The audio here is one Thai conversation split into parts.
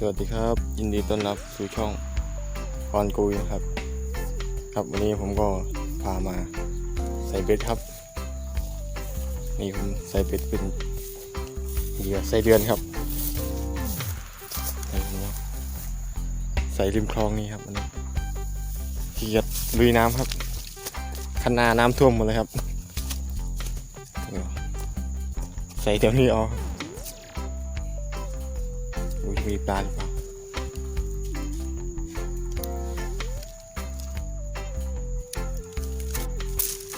สวัสดีครับ ยินดีต้อนรับสู่ช่องกอนกุยนะครับ ครับวันนี้ผมก็พามาใส่เบ็ดครับ นี่ผมใส่เบ็ดเป็นเหยื่อใส่เดือนครับใส่ริมคลองนี่ครับวันนี้ขี้เกียจลุยน้ำครับคันนาน้ำท่วมหมดเลยครับ ใส่เดี๋ยวนี้เอาครับ ดูจะมีปลาหรือเปล่า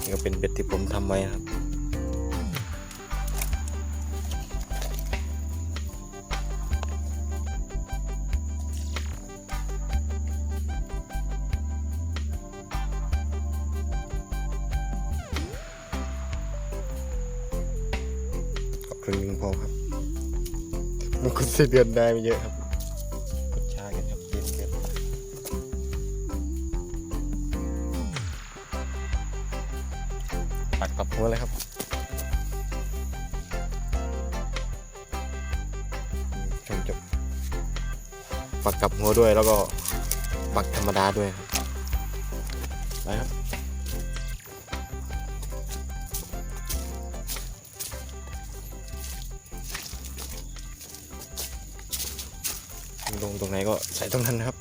นี่ก็เป็นเบ็ดที่ผมทำไว้ครับ มันก็เสียเดือนได้ไม่เยอะครับกดชากันครับเย็นเกินปักกับหัวเลยครับชมจบปักกับหัวด้วยแล้วก็ปักธรรมดาด้วยครับไปครับ นะครับ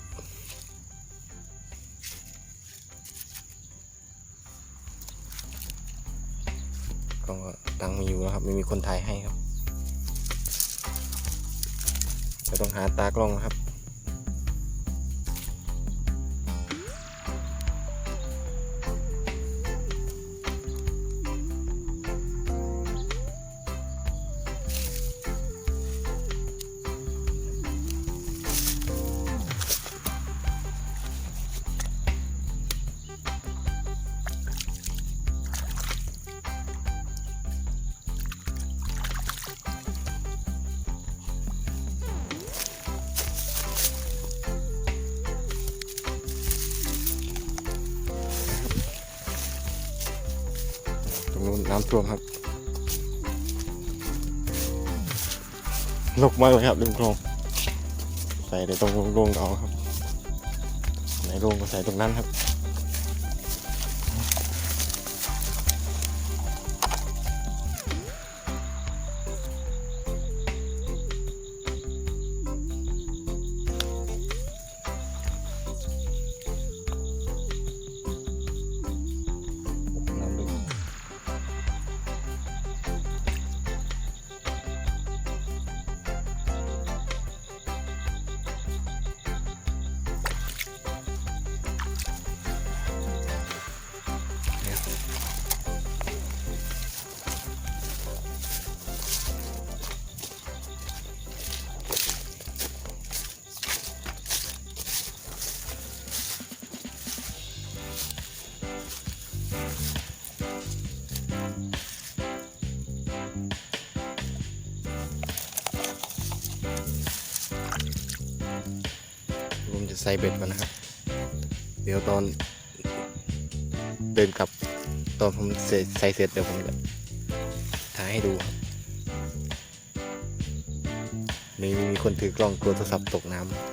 ก็ตังมีอยู่นะครับ ไม่มีคนถ่ายให้ครับ จะต้องหาตากล้องนะครับ น้ำท่วมครับลกมากเลยครับริมคลอง ใส่ในตรงโล่งๆเอาครับ ในโล่งก็ใส่ตรงนั้นครับ ใส่เบ็ดก่อนนะครับ เดี๋ยวตอน เดินกลับตอนผมใส่ใสเสร็จเดี๋ยวผมจะถ่ายให้ดูครับมีคนถือกล้องกลัวโทรศัพท์ตกน้ำ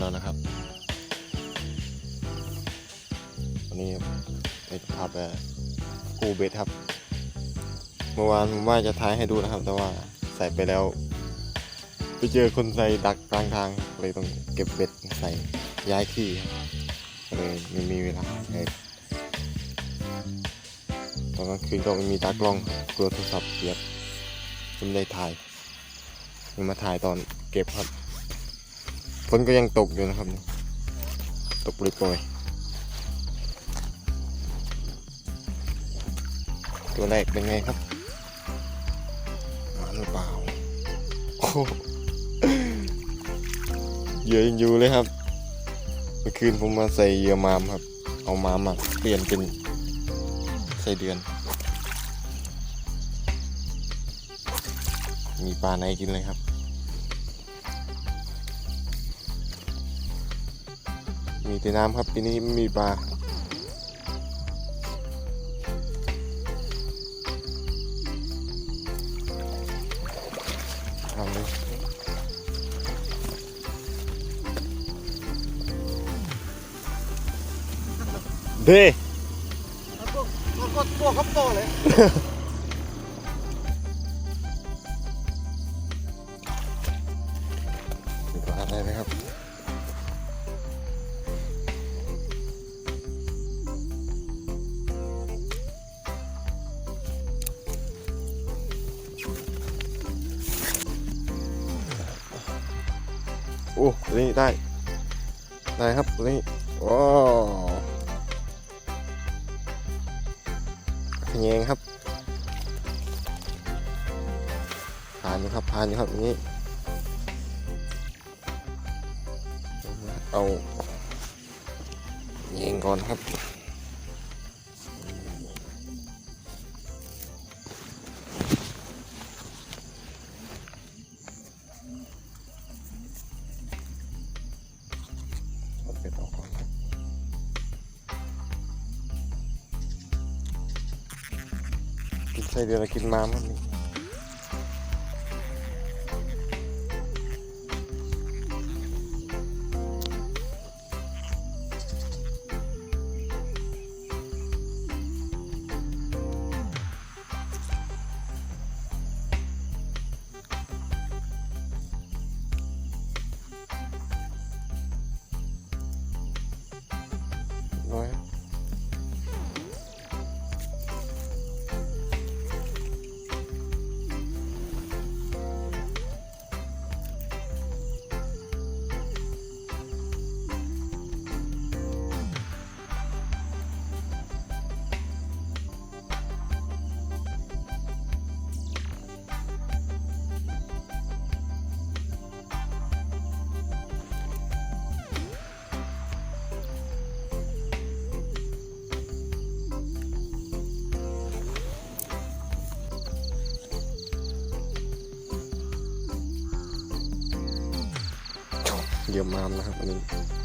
แล้วนะครับวันนี้เด็กพาไปกูเบสครับ เมื่อวานผมว่าจะท้ายให้ดูนะครับ แต่ว่าใส่ไปแล้ว ไปเจอคนใส่ดักกลางทางเลยต้องเก็บเบ็ดใส่ย้ายที่เลยไม่มีเวลาตอนกลางคืนก็ไม่มีตากล้องกลัวโทรศัพท์เสียบผมได้ถ่ายมาถ่ายตอนเก็บครับ นก็ยังตกอยู่นะครับ ตกปล่อยๆตัวแรกเป็นไงครับหรือเปล่าโอ้เยื่อยังอยู่เลยครับ เมื่อคืนผมมาใส่เยื่อมามครับ เอามามาเปลี่ยนเป็นไส้เดือน มีปลาไหนกินเลยครับ มีแต่น้ำครับปีนี้ไม่มีปลาทำเลยเด้ก็ตัวครับโตเลย ได้ครับตัวนี้ว้าวขยงครับ ผ่านอยู่ครับผ่านอยู่ครับอย่างนี้เอายิงก่อนครับ กินไส้เดือนแล้วกินม้ามครับนี่น้ เยี่ยมมามนะครับอันนี้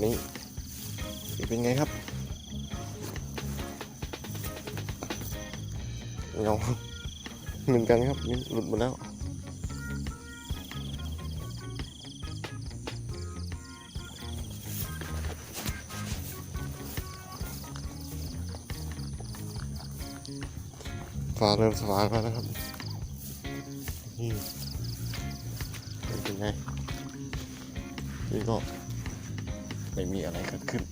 ตัวนี้เป็นไงครับเงาเหมือนกันครับนี่หลุดหมดแล้วฟ้าเริ่มสว่างแล้วนะครับนี่เป็นไงนี่ก็ ไม่มีอะไรเกิดขึ้น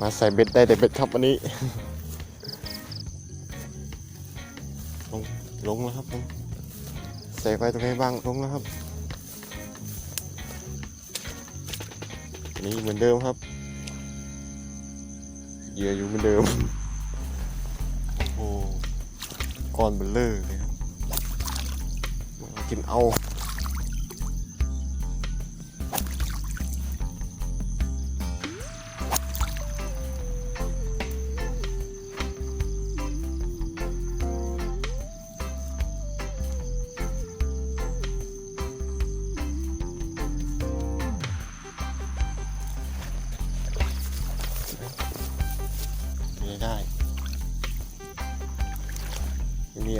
มาใส่เบ็ดได้แต่เบ็ดครับวันนี้ ลงลงแล้วครับลงใส่ไปตรงไหนบ้างลงแล้วครับ นี่เหมือนเดิมครับเหยื่ออยู่เหมือนเดิม โอ้ก้อนเบลเลอร์เลยครับมากินเอา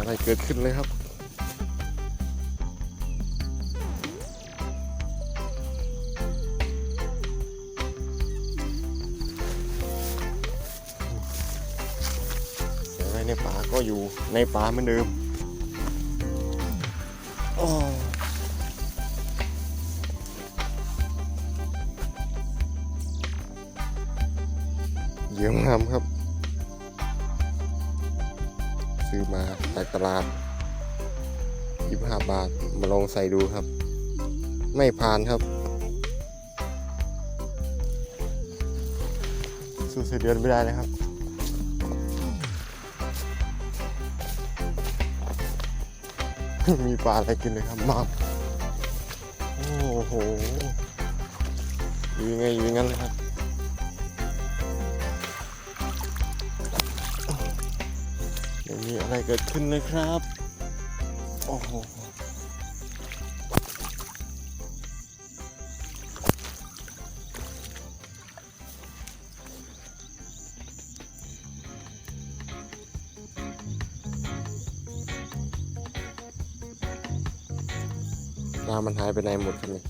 อะไรเกิดขึ้นเลยครับ เสียงอะไรในป่าก็อยู่ในป่าเหมือนเดิมโอ้เยี่ยมงามครับ ซื้อมาจากตลาด 25 บาท มาลองใส่ดูครับ ไม่ผ่านครับสู้เสือเดือนไม่ได้เลยครับมีปลาอะไรกินเลยครับมากโอ้โหอยู่ยังไงอยู่งั้นเลยครับ ไม่มีอะไรเกิดขึ้นเลยครับ โอ้โหปลามันหายไปไหนหมดครับเนี่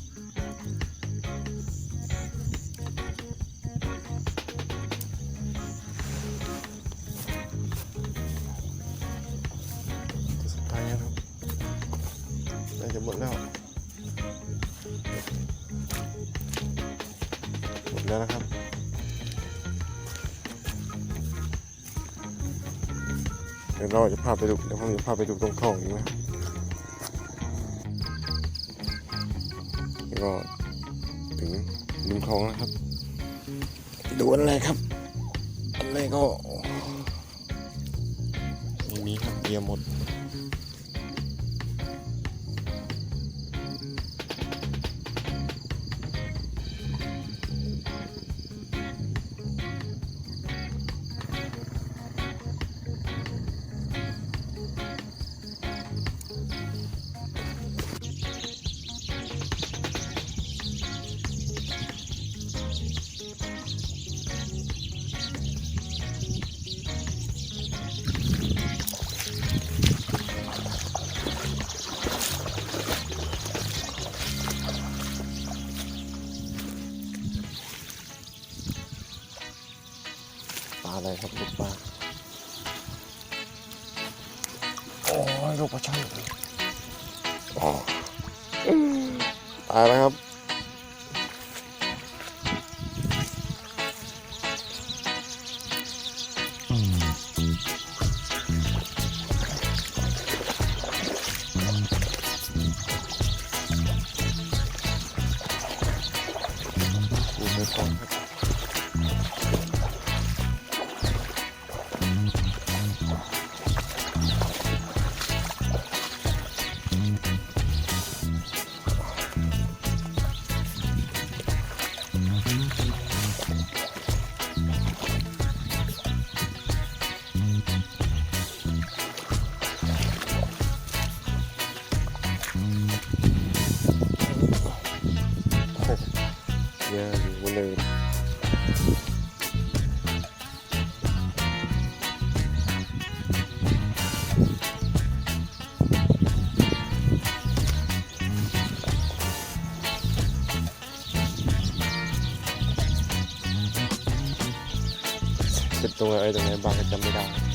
น่าจะหมดแล้ว หมดแล้วนะครับเดี๋ยวเราจะพาไปดูเดี๋ยวผมจะพาไปดูตรงคลองอีกนะแล้วก็ถึงริมคลองแล้วครับดูอันแรกครับอันแรกก็ไม่มีครับเกียร์หมด ปลาอะไรครับลูกปลาโอ้ยลูกปลาช่อนอ๋อตายแล้วครับ เป็บตัวไอ้ยตรงไหนบางก็จำไม่ได้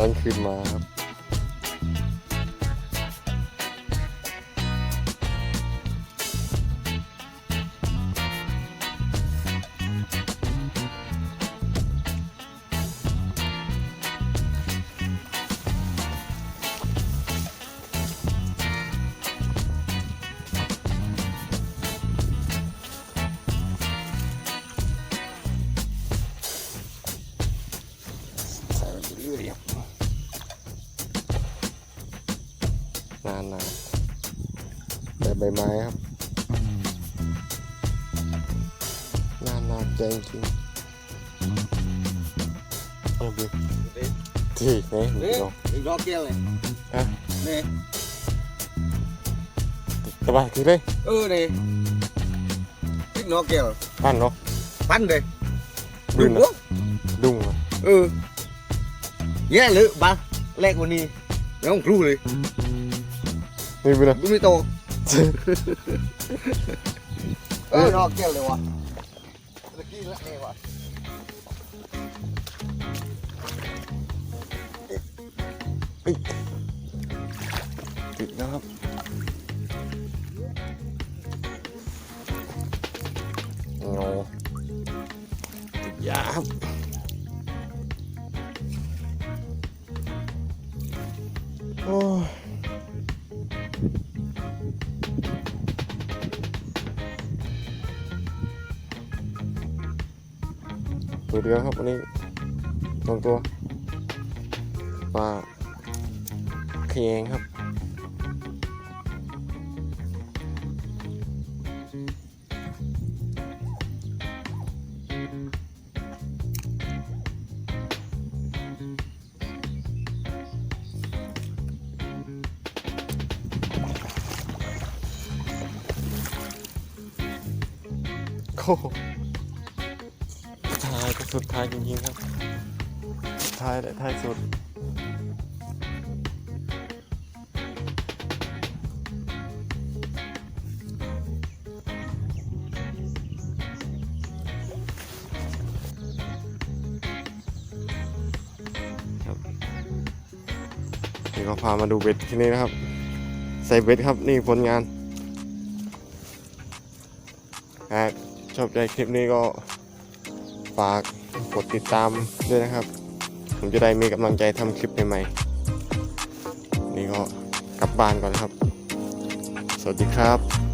นั้นคืนมาครับ นนา แบบใบไม้ครับนานนาใจจริงเอาดิที่ไหนนี่เนาะอีกรอบเดียวเลยอะนี่สบายทีเลยเออนี่อีกนอกเดียวปั้นเนาะปั้นเลยดุดุนงเนาะวะดุ้งอะเออแย่เลยบ้าแรกวั นนี้ยังครูเลยนี่ไปเลยดูไม่โต เออนอกเดียวเลยวะตะกี้ละเอวะติดแล้วครับโอ้ติดยาครับ เดียวครับวันนี้สองตัวปลาเคียงครับโอ้ สุดท้ายจริงๆครับสุดท้ายและท้ายสุดครับนี่ก็พามาดูเบ็ดที่นี่นะครับ ใส่เบ็ดครับนี่ผลงานหากชอบใจคลิปนี้ก็ ฝากกดติดตามด้วยนะครับ ผมจะได้มีกำลังใจทำคลิปใหม่ๆ นี่ก็กลับบ้านก่อนนะครับ สวัสดีครับ